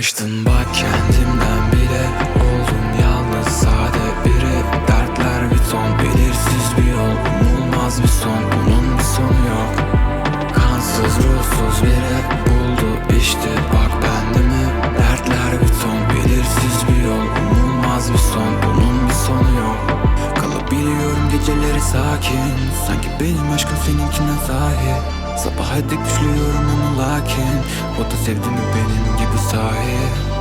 Kaçtım bak kendimden bile. Oldum yalnız sade biri. Dertler bir ton belirsiz bir yol. Umulmaz bir son bunun bir sonu yok. Kansız ruhsuz biri. Buldu işte bak bende mi? Dertler bir ton belirsiz bir yol. Umulmaz bir son bunun bir sonu yok. Kalabiliyorum geceleri sakin. Sanki benim aşkım seninkine zahir Sabaha dek düşlüyorum onu lakin O da sevdi mi benim gibi sahi?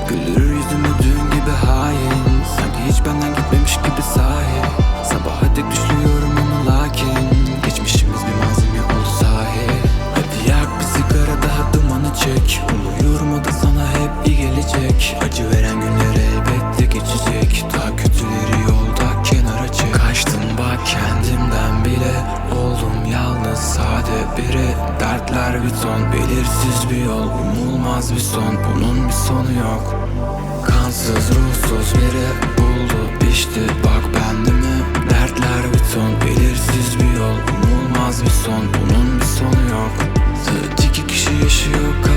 Güldürür yüzümü dün gibi hain. Sanki hiç benden gitmemiş gibi sahi. Sabaha dek düşlüyorum onu lakin Geçmişimiz bir malzeme oldu sahi. Hadi yak bir sigara daha dumanı çek biri Dertler bir ton belirsiz bir yol Umulmaz bir son. Bunun bir sonu yok. Kansız ruhsuz biri buldu işte bak bende mi? Dertler bir ton belirsiz bir yol Umulmaz bir son. Bunun bir sonu yok. Zıt iki kişi yaşıyor